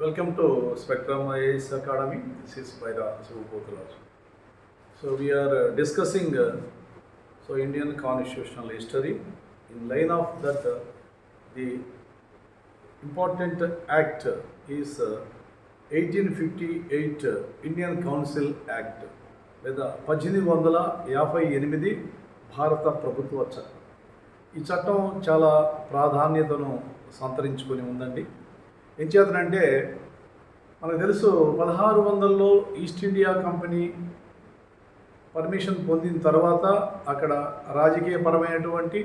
Welcome to Spectrum IAS academy this is by the Sivapoturaju so we're discussing so Indian constitutional history in line of that the important act is eighteen fifty eight Indian council act లేదా పద్దెనిమిది వందల యాభై ఎనిమిది భారత ప్రభుత్వ చట్టం. ఈ చట్టం చాలా ప్రాధాన్యతను సంతరించుకొని ఉందండి. ఏం చేతనంటే మనకు తెలుసు పదహారు వందల్లో ఈస్ట్ ఇండియా కంపెనీ పర్మిషన్ పొందిన తర్వాత అక్కడ రాజకీయపరమైనటువంటి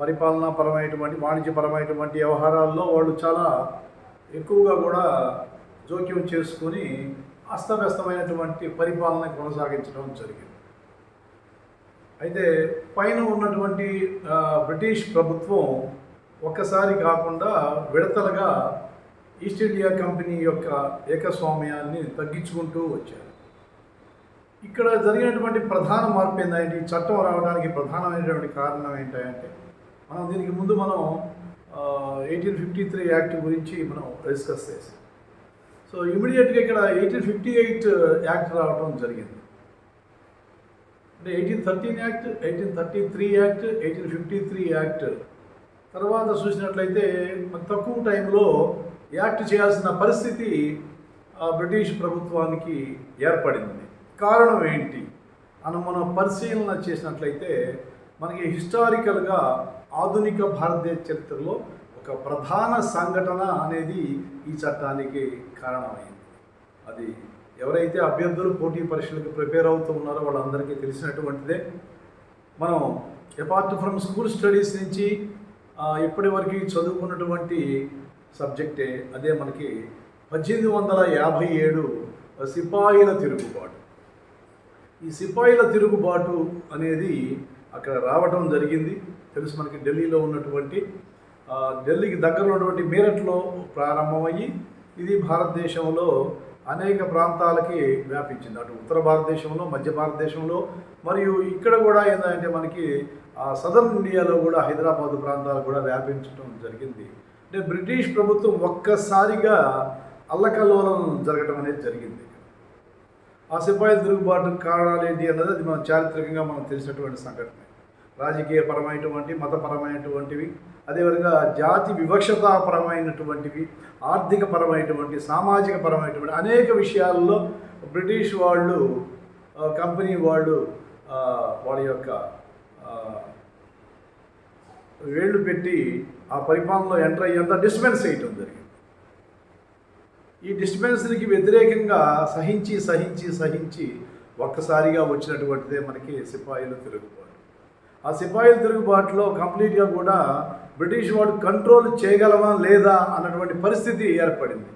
పరిపాలనాపరమైనటువంటి వాణిజ్యపరమైనటువంటి వ్యవహారాల్లో వాళ్ళు చాలా ఎక్కువగా కూడా జోక్యం చేసుకొని అస్తవ్యస్తమైనటువంటి పరిపాలన కొనసాగించడం జరిగింది. అయితే పైన ఉన్నటువంటి బ్రిటిష్ ప్రభుత్వం ఒక్కసారి కాకుండా విడతలుగా ఈస్ట్ ఇండియా కంపెనీ యొక్క ఏకస్వామ్యాన్ని తగ్గించుకుంటూ వచ్చారు. ఇక్కడ జరిగినటువంటి ప్రధాన మార్పు ఏంటంటే ఈ చట్టం రావడానికి ప్రధానమైనటువంటి కారణం ఏంటంటే మనం దీనికి ముందు మనం ఎయిటీన్ ఫిఫ్టీ త్రీ యాక్ట్ గురించి మనం డిస్కస్ చేసాం సో ఇమీడియట్గా ఇక్కడ ఎయిటీన్ ఫిఫ్టీ ఎయిట్ యాక్ట్ రావడం జరిగింది. అంటే eighteen thirteen act eighteen thirty three act eighteen fifty three act. తర్వాత చూసినట్లయితే తక్కువ టైంలో యాక్ట్ చేయాల్సిన పరిస్థితి బ్రిటిష్ ప్రభుత్వానికి ఏర్పడింది. కారణం ఏంటి? అని మనం పరిశీలన చేసినట్లయితే మనకి హిస్టారికల్గా ఆధునిక భారతదేశ చరిత్రలో ఒక ప్రధాన సంఘటన అనేది ఈ చట్టానికి కారణమైంది. అది ఎవరైతే అభ్యర్థులు పోటీ పరీక్షలకు ప్రిపేర్ అవుతూ ఉన్నారో వాళ్ళందరికీ తెలిసినటువంటిదే. మనం అపార్ట్ ఫ్రమ్ స్కూల్ స్టడీస్ నుంచి ఇప్పటివరకు ఇప్పటి వరకు చదువుకున్నటువంటి సబ్జెక్టే అదే మనకి పద్దెనిమిది వందల యాభై ఏడు సిపాయిల తిరుగుబాటు. ఈ సిపాయిల తిరుగుబాటు అనేది అక్కడ రావటం జరిగింది. తెలుసు మనకి ఢిల్లీలో ఉన్నటువంటి ఢిల్లీకి దగ్గరలో ఉన్నటువంటి మీరట్లో ప్రారంభమయ్యి ఇది భారతదేశంలో అనేక ప్రాంతాలకి వ్యాపించింది. అటు ఉత్తర భారతదేశంలో మధ్య భారతదేశంలో మరియు ఇక్కడ కూడా ఏంటంటే మనకి సదర్న్ ఇండియాలో కూడా హైదరాబాద్ ప్రాంతాలు కూడా వ్యాపించడం జరిగింది. అంటే బ్రిటిష్ ప్రభుత్వం ఒక్కసారిగా అల్లకల్లోలం జరగడం అనేది జరిగింది. ఆ సిపాయిల తిరుగుబాటు కారణాలు ఏంటి అన్నది అది మనం చారిత్రకంగా మనం తెలిసినటువంటి సంఘటన. రాజకీయపరమైనటువంటి మతపరమైనటువంటివి అదేవిధంగా జాతి వివక్షతాపరమైనటువంటివి ఆర్థికపరమైనటువంటి సామాజిక పరమైనటువంటి అనేక విషయాల్లో బ్రిటిష్ వాళ్ళు కంపెనీ వాళ్ళు వాళ్ళ యొక్క వేళ్ళు పెట్టి ఆ పరిపాలనలో ఎంటర్ అయ్యేంత డిస్పెన్స్ చేయటం జరిగింది. ఈ డిస్టర్బెన్స్కి వ్యతిరేకంగా సహించి సహించి సహించి ఒక్కసారిగా వచ్చినటువంటిదే మనకి సిపాయిలు తిరుగుబాటు. ఆ సిపాయిలు తిరుగుబాటులో కంప్లీట్గా కూడా బ్రిటిష్ వాడు కంట్రోల్ చేయగలమా లేదా అన్నటువంటి పరిస్థితి ఏర్పడింది.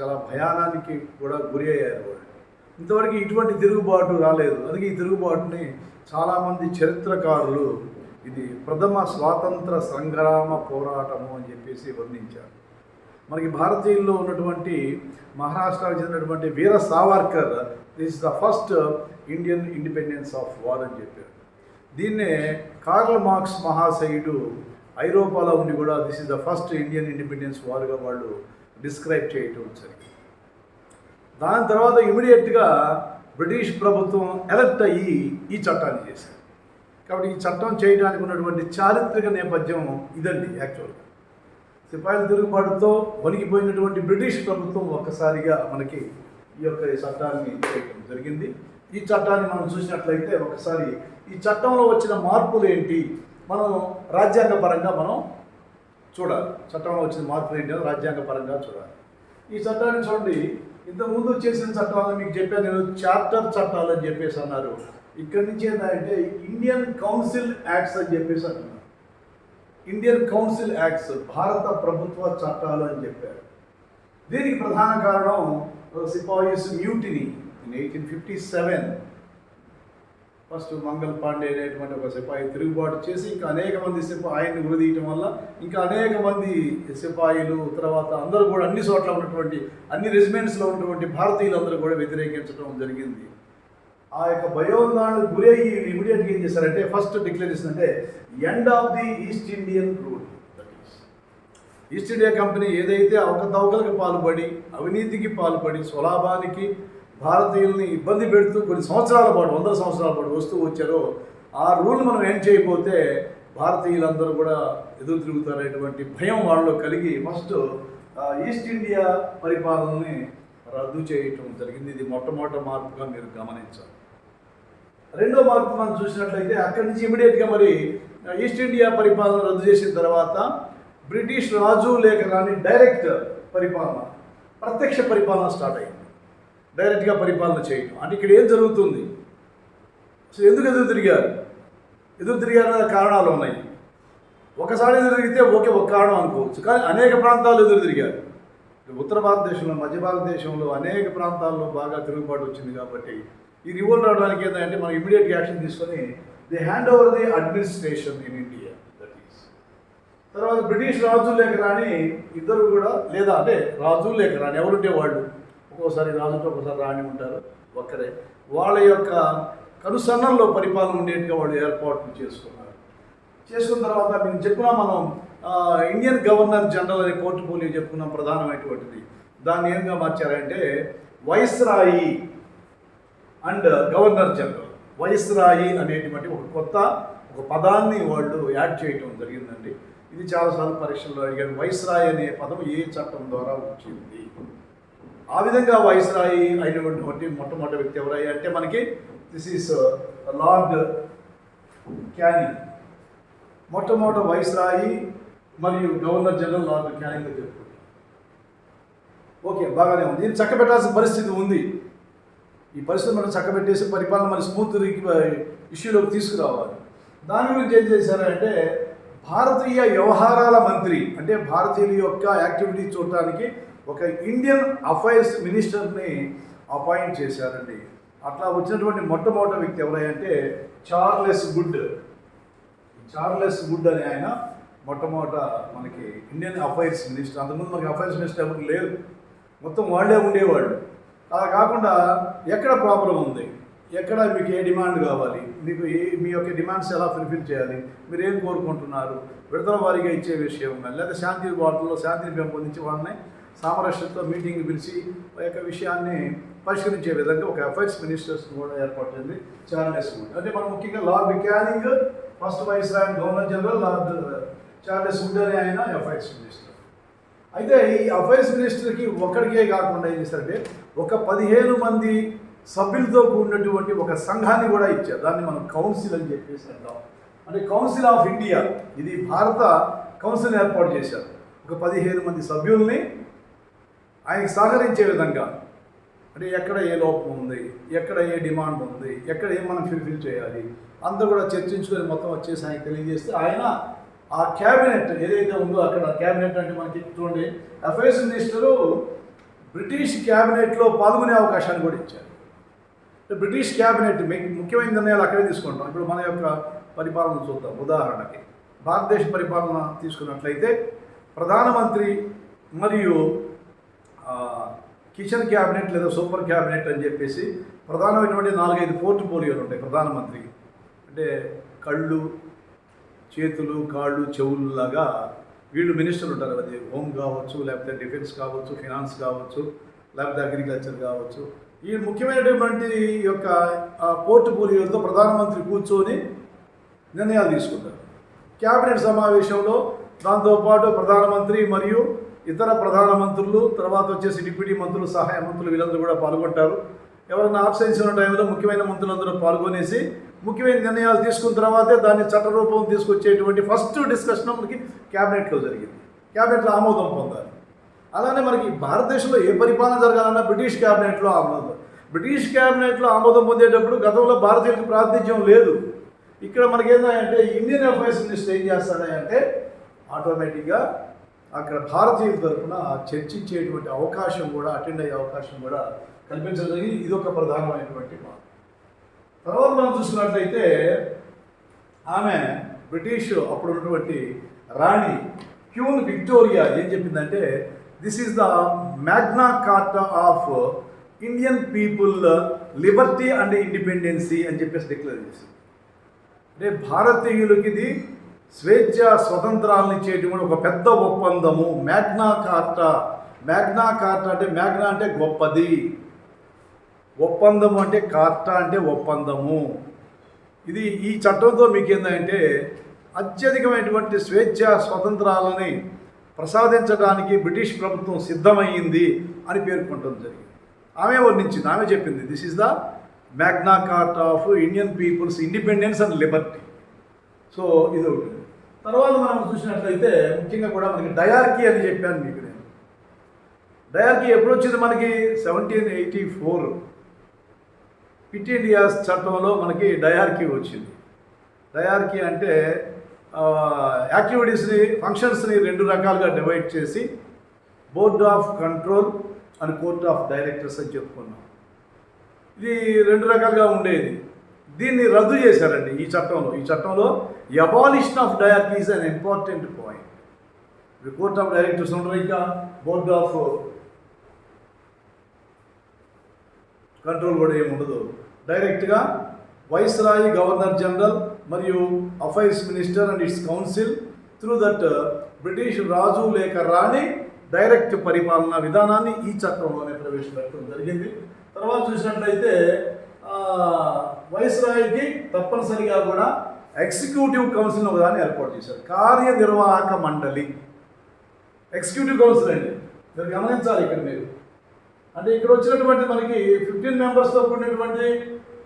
చాలా భయానానికి కూడా గురి అయ్యారు వాళ్ళు. ఇంతవరకు ఇటువంటి తిరుగుబాటు రాలేదు. అందుకే ఈ తిరుగుబాటుని చాలామంది చరిత్రకారులు ఇది ప్రథమ స్వాతంత్ర సంగ్రామ పోరాటము అని చెప్పేసి వర్ణించారు. మనకి భారతీయుల్లో ఉన్నటువంటి మహారాష్ట్రకు చెందినటువంటి Veer Savarkar this is the first Indian independence of war అని చెప్పారు. దీన్నే కార్ల్ మార్క్స్ మహాశయుడు ఐరోపాలో ఉండి కూడా this is the first Indian independence వార్గా వాళ్ళు డిస్క్రైబ్ చేయటం జరిగింది. దాని తర్వాత ఇమీడియట్గా బ్రిటిష్ ప్రభుత్వం ఎలక్ట్ అయ్యి ఈ చట్టాన్ని చేశారు. కాబట్టి ఈ చట్టం చేయడానికి ఉన్నటువంటి చారిత్రక నేపథ్యం ఇదండి యాక్చువల్గా సిపాయిల తిరుగుబాటుతో వణికిపోయినటువంటి బ్రిటిష్ ప్రభుత్వం ఒక్కసారిగా మనకి ఈ యొక్క చట్టాన్ని చేయడం జరిగింది. ఈ చట్టాన్ని మనం చూసినట్లయితే ఒకసారి ఈ చట్టంలో వచ్చిన మార్పులు ఏంటి? మనం రాజ్యాంగ పరంగా మనం చూడాలి. చట్టంలో వచ్చిన మార్పులు ఏంటి రాజ్యాంగపరంగా రాజ్యాంగ పరంగా చూడాలి. ఈ చట్టాన్ని చూడండి. ఇంతకుముందు చేసిన చట్టాలను మీకు చెప్పాను నేను. చార్టర్ చట్టాలు అని చెప్పేసి అన్నారు. ఇక్కడి నుంచి ఏంటంటే ఇండియన్ కౌన్సిల్ యాక్ట్స్ అని చెప్పేసి అంటున్నారు. ఇండియన్ కౌన్సిల్ యాక్ట్స్ భారత ప్రభుత్వ చట్టాలు అని చెప్పారు. దీనికి ప్రధాన కారణం sepoys mutiny in eighteen fifty seven. First Mangal Pandey అనేటువంటి ఒక సిపాయి తిరుగుబాటు చేసి ఇంకా అనేక మంది సిపాయిని ఉరిదీయటం వల్ల ఇంకా అనేక మంది సిపాయిలు తర్వాత అందరూ కూడా అన్ని చోట్ల ఉన్నటువంటి అన్ని రెజిమెంట్స్లో ఉన్నటువంటి భారతీయులందరూ కూడా వ్యతిరేకించడం జరిగింది. ఆ యొక్క భయోందానికి గురి అయ్యి ఇమీడియట్గా ఏం చేశారంటే ఫస్ట్ డిక్లరేషన్ అంటే end of the East Indian rule East India Company ఏదైతే అవకతవకలకు పాల్పడి అవినీతికి పాల్పడి స్వలాభానికి భారతీయుల్ని ఇబ్బంది పెడుతూ కొన్ని సంవత్సరాల పాటు వందల సంవత్సరాల పాటు వస్తూ వచ్చారో ఆ రూల్ మనం ఏం చేయకపోతే భారతీయులందరూ కూడా ఎదురు తిరుగుతారనేటువంటి భయం వాళ్ళలో కలిగి ఫస్ట్ ఈస్ట్ ఇండియా పరిపాలనని రద్దు చేయటం జరిగింది. ఇది మొట్టమొదటి మార్పుగా మీరు గమనించాలి. రెండో మార్పు మనం చూసినట్లయితే అక్కడి నుంచి ఇమీడియట్గా మరి ఈస్ట్ ఇండియా పరిపాలన రద్దు చేసిన తర్వాత బ్రిటిష్ రాజు లేక రాని డైరెక్ట్ పరిపాలన ప్రత్యక్ష పరిపాలన స్టార్ట్ అయింది. డైరెక్ట్గా పరిపాలన చేయటం. అంటే ఇక్కడ ఏం జరుగుతుంది? అసలు ఎందుకు ఎదురు తిరిగారు? ఎదురు తిరిగారు కారణాలు ఉన్నాయి. ఒకసారి ఎదురు తిరిగితే ఓకే ఒక కారణం అనుకోవచ్చు. కానీ అనేక ప్రాంతాలు ఎదురు తిరిగారు. ఉత్తర భారతదేశంలో మధ్య భారతదేశంలో అనేక ప్రాంతాల్లో బాగా తిరుగుబాటు వచ్చింది కాబట్టి ఈ రివోల్ రావడానికి ఏంటంటే మనం ఇమీడియట్ యాక్షన్ తీసుకొని the hand over the administration in India that is తర్వాత బ్రిటిష్ రాజు లేక రాని ఇద్దరు కూడా లేదా అంటే రాజు లేక రాని ఎవరుంటే వాళ్ళు? ఒక్కోసారి రాజుతో ఒక్కోసారి రాణి ఉంటారు ఒక్కరే. వాళ్ళ యొక్క కనుసన్నల్లో పరిపాలన ఉండేట్టుగా వాళ్ళు ఏర్పాట్లు చేసుకున్నారు. చేసుకున్న తర్వాత మేము చెప్పుకున్నాం మనం ఇండియన్ గవర్నర్ జనరల్ అనే పోర్ట్ఫోలియో చెప్పుకున్నాం ప్రధానమైనటువంటిది. దాన్ని ఏంగా మార్చారంటే viceroy and governor general viceroy అనేటువంటి ఒక కొత్త ఒక పదాన్ని వాళ్ళు యాడ్ చేయటం జరిగిందండి. ఇది చాలాసార్లు పరీక్షల్లో అడిగారు వైస్రాయి అనే పదం ఏ చట్టం ద్వారా వచ్చింది? ఆ విధంగా వైస్రాయి అయినటువంటి మొట్టమొదటి వ్యక్తి ఎవరయ్యా అంటే మనకి this is lord uh, Canning మొట్టమొదటి వైస్రాయి మరియు గవర్నర్ జనరల్ లార్డ్ క్యానింగ్ చెప్పుకుంటాం ఓకే బాగానే ఉంది. దీన్ని చక్కబెట్టాల్సిన పరిస్థితి ఉంది. ఈ పరిస్థితి మనం చక్కబెట్టేసి పరిపాలన మన స్మూత్ ఇష్యూలోకి తీసుకురావాలి. దాని గురించి ఏం చేశారంటే భారతీయ వ్యవహారాల మంత్రి అంటే భారతీయుల యొక్క యాక్టివిటీ చూడటానికి ఒక ఇండియన్ అఫైర్స్ మినిస్టర్ని అపాయింట్ చేశారండి. అట్లా వచ్చినటువంటి మొట్టమొదటి వ్యక్తి ఎవరంటే చార్లెస్ గుడ్ చార్లెస్ గుడ్ అనే ఆయన మొట్టమొదట మనకి ఇండియన్ అఫైర్స్ మినిస్టర్. అంతకుముందు మనకి అఫైర్స్ మినిస్టర్ ఎవరు లేరు. మొత్తం వాళ్ళే ఉండేవాళ్ళు. అలా కాకుండా ఎక్కడ ప్రాబ్లం ఉంది? ఎక్కడ మీకు ఏ డిమాండ్ కావాలి? మీకు ఏ మీ యొక్క డిమాండ్స్ ఎలా ఫుల్ఫిల్ చేయాలి? మీరు ఏం కోరుకుంటున్నారు? విడతల వారీగా ఇచ్చే విషయం లేదా శాంతి వాటిలో శాంతిని పెంపొందించి వాళ్ళని సామరస్యతో మీటింగ్ పిలిచి ఆ యొక్క విషయాన్ని పరిష్కరించే విధంగా ఒక అఫైర్స్ మినిస్టర్స్ కూడా ఏర్పాటు ఏర్పడింది చార్లెస్ వుడ్ అంటే మనం ముఖ్యంగా lord Canning first viceroy governor general lord Charles Wood ఆయన అఫైర్స్ మినిస్టర్ అయితే ఈ అఫైర్స్ మినిస్టర్కి ఒక్కడికే కాకుండా ఏం చేశారంటే ఒక పదిహేను మంది సభ్యులతో కూడినటువంటి ఒక సంఘాన్ని కూడా ఇచ్చారు. దాన్ని మనం కౌన్సిల్ అని చెప్పేసి అంటాం. అంటే కౌన్సిల్ ఆఫ్ ఇండియా ఇది భారత కౌన్సిల్ ఏర్పాటు చేశారు. ఒక పదిహేను మంది సభ్యుల్ని ఆయనకి సహకరించే విధంగా అంటే ఎక్కడ ఏ లోపం ఉంది ఎక్కడ ఏ డిమాండ్ ఉంది ఎక్కడ ఏం మనం ఫిల్ఫిల్ చేయాలి అందరూ కూడా చర్చించుకొని మొత్తం వచ్చేసి ఆయన తెలియజేస్తే ఆయన ఆ క్యాబినెట్ ఏదైతే ఉందో అక్కడ క్యాబినెట్ అంటే మనకి చూడండి అఫైర్స్ మినిస్టరు బ్రిటిష్ క్యాబినెట్లో పాల్గొనే అవకాశాన్ని కూడా ఇచ్చారు. అంటే బ్రిటిష్ క్యాబినెట్ ముఖ్యమైన నిర్ణయాలు అక్కడే తీసుకుంటాం. ఇప్పుడు మన యొక్క పరిపాలన చూద్దాం. ఉదాహరణకి భారతదేశ పరిపాలన తీసుకున్నట్లయితే ప్రధానమంత్రి మరియు కిచెన్ క్యాబినెట్ లేదా సూపర్ క్యాబినెట్ అని చెప్పేసి ప్రధానమైనటువంటి నాలుగైదు పోర్ట్ ఫోలియోలు ఉంటాయి. ప్రధానమంత్రికి అంటే కళ్ళు చేతులు కాళ్ళు చెవులు లాగా వీళ్ళు మినిస్టర్లు ఉంటారు అది హోమ్ కావచ్చు లేకపోతే డిఫెన్స్ కావచ్చు ఫినాన్స్ కావచ్చు లేకపోతే అగ్రికల్చర్ కావచ్చు. ఈ ముఖ్యమైనటువంటి యొక్క పోర్ట్ఫోలియోతో ప్రధానమంత్రి కూర్చొని నిర్ణయాలు తీసుకుంటారు. క్యాబినెట్ సమావేశంలో దాంతోపాటు ప్రధానమంత్రి మరియు ఇతర ప్రధాన మంత్రులు తర్వాత వచ్చేసి డిప్యూటీ మంత్రులు సహాయ మంత్రులు వీళ్ళందరూ కూడా పాల్గొంటారు. ఎవరైనా ఆబ్సెన్స్ ఉన్న టైంలో ముఖ్యమైన మంత్రులందరూ పాల్గొనేసి ముఖ్యమైన నిర్ణయాలు తీసుకున్న తర్వాతే దాన్ని చట్టరూపం తీసుకొచ్చేటువంటి ఫస్ట్ డిస్కషన్ మనకి క్యాబినెట్లో జరిగింది. క్యాబినెట్లో ఆమోదం పొందాలి అలానే మనకి భారతదేశంలో ఏ పరిపాలన జరగాలన్నా బ్రిటిష్ క్యాబినెట్లో ఆమోదం. బ్రిటిష్ క్యాబినెట్లో ఆమోదం పొందేటప్పుడు గతంలో భారతీయులకు ప్రాతినిధ్యం లేదు. ఇక్కడ మనకి ఏంటంటే ఇండియన్ అఫైర్స్ మినిస్టర్ ఏం చేస్తాడంటే ఆటోమేటిక్గా అక్కడ భారతీయుల తరఫున చర్చించేటువంటి అవకాశం కూడా అటెండ్ అయ్యే అవకాశం కూడా కల్పించడం జరిగింది. ఇది ఒక ప్రధానమైనటువంటి మార్పు తర్వాత మనం చూసుకున్నట్లయితే ఆమె బ్రిటిష్ అప్పుడు ఉన్నటువంటి రాణి క్యూన్ విక్టోరియా ఏం చెప్పిందంటే this is the Magna Carta of Indian people liberty and independency అని చెప్పేసి డిక్లేర్ చేసింది. అంటే భారతీయులకి ఇది స్వేచ్ఛ స్వతంత్రాలను ఇచ్చేటువంటి ఒక పెద్ద ఒప్పందము. మ్యాగ్నా కార్టా మ్యాగ్నా కార్టా అంటే మ్యాగ్నా అంటే గొప్పది. ఒప్పందము అంటే కార్టా అంటే ఒప్పందము. ఇది ఈ చట్టంతో మీకు ఏంటంటే అత్యధికమైనటువంటి స్వేచ్ఛ స్వతంత్రాలని ప్రసాదించడానికి బ్రిటిష్ ప్రభుత్వం సిద్ధమైంది అని పేర్కొనడం జరిగింది. ఆమె వర్ణించింది ఆమె చెప్పింది this is the Magna Carta of Indian people's independence and liberty so ఇది ఒకటి. తర్వాత మనం చూసినట్లయితే ముఖ్యంగా కూడా మనకి డయార్కీ అని చెప్పాను మీకు నేను. డయార్కీ ఎప్పుడు వచ్చింది మనకి? Seventeen eighty four. Pitt India చట్టంలో మనకి డయార్కీ వచ్చింది. డయార్కీ అంటే యాక్టివిటీస్ని ఫంక్షన్స్ని రెండు రకాలుగా డివైడ్ చేసి board of control and court of directors అని చెప్పుకున్నాం. ఇది రెండు రకాలుగా ఉండేది. దీన్ని రద్దు చేశారండి ఈ చట్టంలో. ఈ చట్టంలో abolition of dyarchy is an important point court of directors ఉండరు ఇంకా బోర్డ్ ఆఫ్ కంట్రోల్ కూడా ఏమి ఉండదు. డైరెక్ట్గా వైస్రాయి గవర్నర్ జనరల్ మరియు affairs minister and its council through that uh, British రాజు లేక రాణి డైరెక్ట్ పరిపాలనా విధానాన్ని ఈ చట్టంలోనే ప్రవేశపెట్టడం జరిగింది. తర్వాత చూసినట్లయితే వైస్రాయికి తప్పనిసరిగా కూడా ఎగ్జిక్యూటివ్ కౌన్సిల్ ఒకదాన్ని ఏర్పాటు చేశారు. కార్యనిర్వాహక మండలి. ఎగ్జిక్యూటివ్ కౌన్సిల్ అండి. మీరు గమనించాలి ఇక్కడ మీరు. అంటే ఇక్కడ వచ్చినటువంటి మనకి ఫిఫ్టీన్ మెంబర్స్తో కూడినటువంటి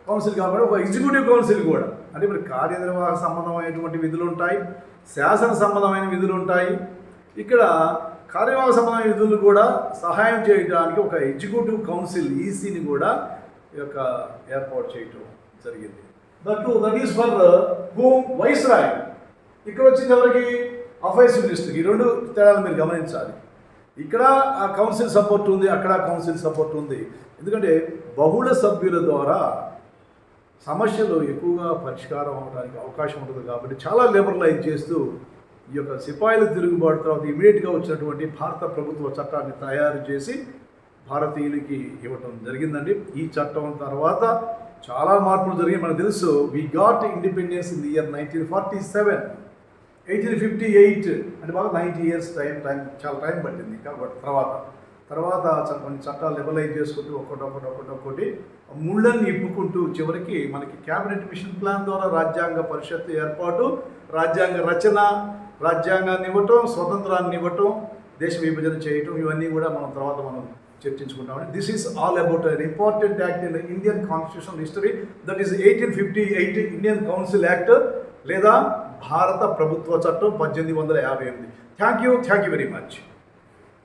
కౌన్సిల్ కాబట్టి ఒక ఎగ్జిక్యూటివ్ కౌన్సిల్ కూడా. అంటే ఇప్పుడు కార్యనిర్వాహక సంబంధమైనటువంటి విధులు ఉంటాయి శాసన సంబంధమైన విధులు ఉంటాయి. ఇక్కడ కార్యనిర్వాహక సంబంధమైన విధులు కూడా సహాయం చేయడానికి ఒక ఎగ్జిక్యూటివ్ కౌన్సిల్ ఈసీని కూడా ఈ యొక్క ఏర్పాటు చేయటం జరిగింది. That that is for whom viceroy ఇక్కడ వచ్చింది ఎవరికి? అఫైర్స్ మినిస్టర్ ఈ రెండు తేడాలు మీరు గమనించాలి. ఇక్కడ ఆ కౌన్సిల్ సపోర్ట్ ఉంది అక్కడ కౌన్సిల్ సపోర్ట్ ఉంది. ఎందుకంటే బహుళ సభ్యుల ద్వారా సమస్యలు ఎక్కువగా పరిష్కారం అవడానికి అవకాశం ఉంటుంది కాబట్టి చాలా లైన్ చేస్తూ ఈ యొక్క సిపాయిల తిరుగుబాటు తర్వాత ఇమీడియట్గా వచ్చినటువంటి భారత ప్రభుత్వ చట్టాన్ని తయారు చేసి భారతీయులకి ఇవ్వటం జరిగిందండి. ఈ చట్టం తర్వాత చాలా మార్పులు జరిగాయి. మనకు తెలుసు we got independence in the year nineteen forty seven eighteen fifty eight అంటే బాగా నైంటీ ఇయర్స్ టైం టైం చాలా టైం పట్టింది కాబట్టి తర్వాత. తర్వాత కొన్ని చట్టాలు లెవలైజ్ చేసుకుంటూ ఒక్కటి ఒక్కొక్కటి ఒకటి ఒక్కొక్కటి ముళ్ళని ఇప్పుకుంటూ చివరికి మనకి క్యాబినెట్ మిషన్ ప్లాన్ ద్వారా రాజ్యాంగ పరిషత్తు ఏర్పాటు రాజ్యాంగ రచన రాజ్యాంగాన్ని ఇవ్వటం స్వతంత్రాన్ని ఇవ్వటం దేశ విభజన చేయటం ఇవన్నీ కూడా మనం తర్వాత మనం చర్చించుకుంటామని this is all about an important act in Indian constitution history that is eighteen fifty eight Indian council act లేదా భారత ప్రభుత్వ చట్టం పద్దెనిమిది వందల యాభై ఎనిమిది. Thank you thank you very much